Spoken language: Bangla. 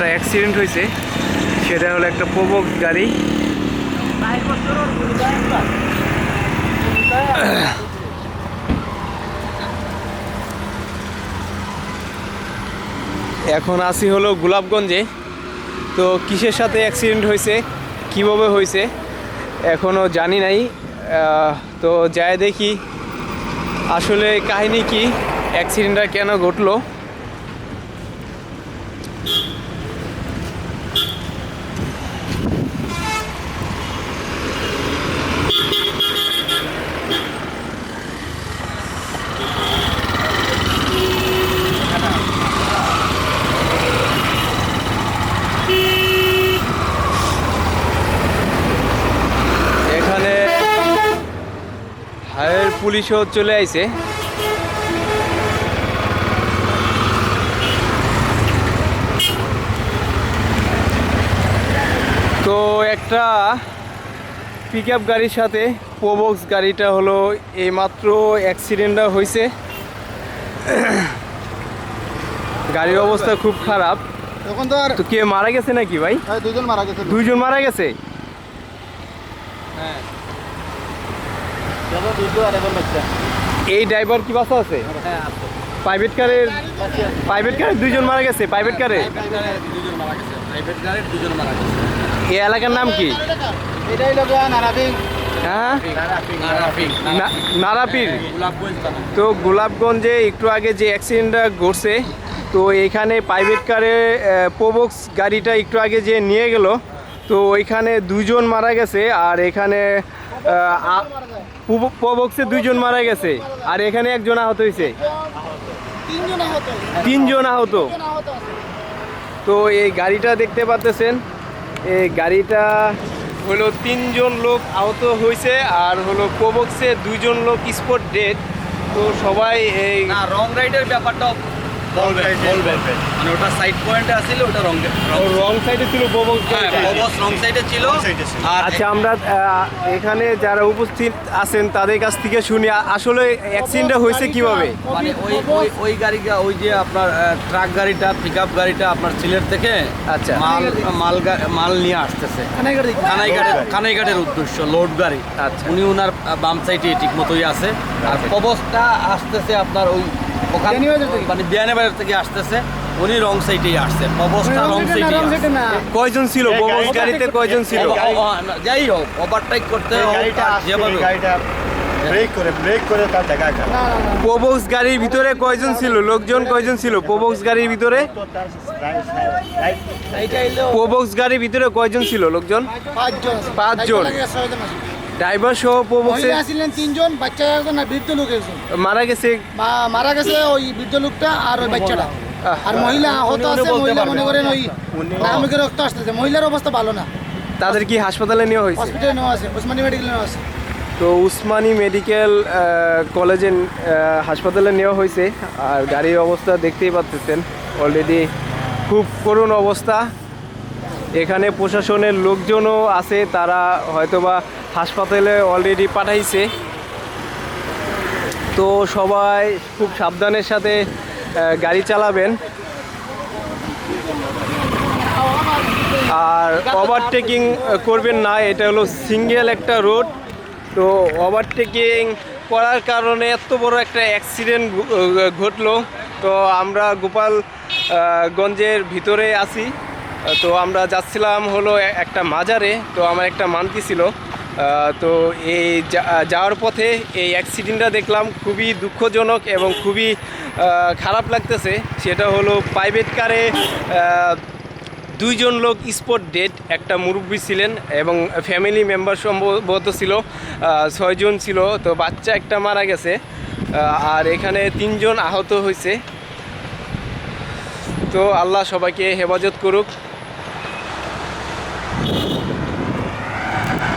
একটা অ্যাক্সিডেন্ট হয়েছে। সেটা হলো একটা প্রবক গাড়ি। এখন আসি হলো গোলাপগঞ্জে। তো কিসের সাথে অ্যাক্সিডেন্ট হয়েছে? কীভাবে হয়েছে? এখনও জানি নাই। তো যাই দেখি। আসলে কাহিনী কি? অ্যাক্সিডেন্টটা কেন ঘটলো এখানে হায়ার পুলিশও চলে আইছে। তো একটা পিক আপ গাড়ির সাথে প্রোবক্স গাড়িটা হলো এইমাত্র অ্যাক্সিডেন্টটা হয়েছে গাড়ির অবস্থা খুব খারাপ। তখন তো আর কে মারা গেছে নাকি ভাই? দুজন মারা গেছে। দুইজন মারা গেছে? হ্যাঁ দাদা দুটো আর এখন বাচ্চা এই ড্রাইভার কি বাসা আছে? প্রাইভেট কারের প্রাইভেট কারে দুইজন মারা গেছে প্রাইভেট কারে এই এলাকার নাম কি? হ্যাঁ? নারাপীর তো গোলাপগঞ্জে একটু আগে যে অ্যাক্সিডেন্টটা ঘটছে তো এখানে প্রাইভেট কারে প্রোবক্স গাড়িটা একটু আগে যে নিয়ে গেল তো ওইখানে দুজন মারা গেছে আর এখানে প্রোবক্সে দুইজন মারা গেছে, আর এখানে একজন আহত হয়েছে। তিনজন আহত। তো এই গাড়িটা দেখতে পাচ্তেছেন, এই গাড়িটা হলো তিনজন লোক আহত হয়েছে, আর হলো প্রোবক্সে দুইজন লোক স্পট ডেড। তো সবাই এই রং রাইডের ব্যাপারটা বলবেন বলবেন মানে ওটা সাইড পয়েন্টে আসছিল ওটা রং রং সাইডে ছিল হ্যাঁ রং সাইডে ছিল। আর আচ্ছা আমরা এখানে যারা উপস্থিত আছেন তাদের কাছ থেকে শুনি আসলে অ্যাক্সিডেন্টটা হয়েছে কীভাবে? মানে ওই ওই ওই গাড়ি ওই যে আপনার ট্রাক গাড়িটা পিক আপ গাড়িটা আপনার সিলেট থেকে আচ্ছা। মাল মাল মাল নিয়ে আসতেছে। কানাইঘাটের কানাইঘাটের উদ্দেশ্য লোড গাড়ি। আচ্ছা। উনি ওনার বাম সাইডে ঠিক মতোই আছে। আর অবস্থা আসতেছে আপনার ওই ওখান মানে বিয়ানীবাজার থেকে আসতেছে। উনি রং সাইডেই আসছেন অবস্থা রং সাইডে কয়জন ছিল? প্রোবক্স গাড়িতে কয়জন ছিল? যাই হোক ওভারটেক করতে যেভাবে প্রোবক্স গাড়ির ভিতরে কয়জন ছিল? লোকজন কয়জন ছিল? প্রোবক্স গাড়ির ভিতরে? প্রোবক্স গাড়ির ভিতরে কয়জন ছিল লোকজন? পাঁচজন। পাঁচজন। ড্রাইভার সহ প্রোবক্সে ছিলেন তিনজন বাচ্চা একজন আর বৃদ্ধ লোক একজন। মারা গেছে? মারা গেছে ওই বৃদ্ধ লোকটা আর ওই বাচ্চাটা। আর মহিলা আহত আছে মহিলা মনে করেন ওই নামিকে রক্ত আসতেছে। মহিলার অবস্থা ভালো না। তাদের কি হাসপাতালে নেওয়া হয়েছে? হসপিটালে নেওয়া আছে ওসমানী মেডিকেলে নেওয়া আছে। তো উসমানী মেডিকেল কলেজে হাসপাতালে নেওয়া হয়েছে। আর গাড়ির অবস্থা দেখতেই পাচ্ছেন। অলরেডি খুব করুণ অবস্থা। এখানে প্রশাসনের লোকজনও আছে তারা হয়তোবা হাসপাতালে অলরেডি পাঠাইছে। তো সবাই খুব সাবধানের সাথে গাড়ি চালাবেন। আর ওভারটেকিং করবেন না, এটা হলো সিঙ্গেল একটা রোড তো ওভারটেকিং করার কারণে এত বড় একটা অ্যাক্সিডেন্ট ঘটলো। তো আমরা গোপাল গঞ্জের ভিতরে আছি। তো আমরা যাচ্ছিলাম হলো একটা মাজারে। তো আমার একটা মানতি ছিল। তো এই যাওয়ার পথে এই অ্যাক্সিডেন্টটা দেখলাম খুবই দুঃখজনক এবং খুবই খারাপ লাগতেছে। সেটা হলো প্রাইভেট কারে দুইজন লোক স্পট ডেট একটা মুরব্বী ছিলেন এবং ফ্যামিলি মেম্বার সম্ভবত ছিল ছয়জন ছিল। তো বাচ্চা একটা মারা গেছে আর এখানে তিনজন আহত হয়েছে। তো আল্লাহ সবাইকে হেফাজত করুক।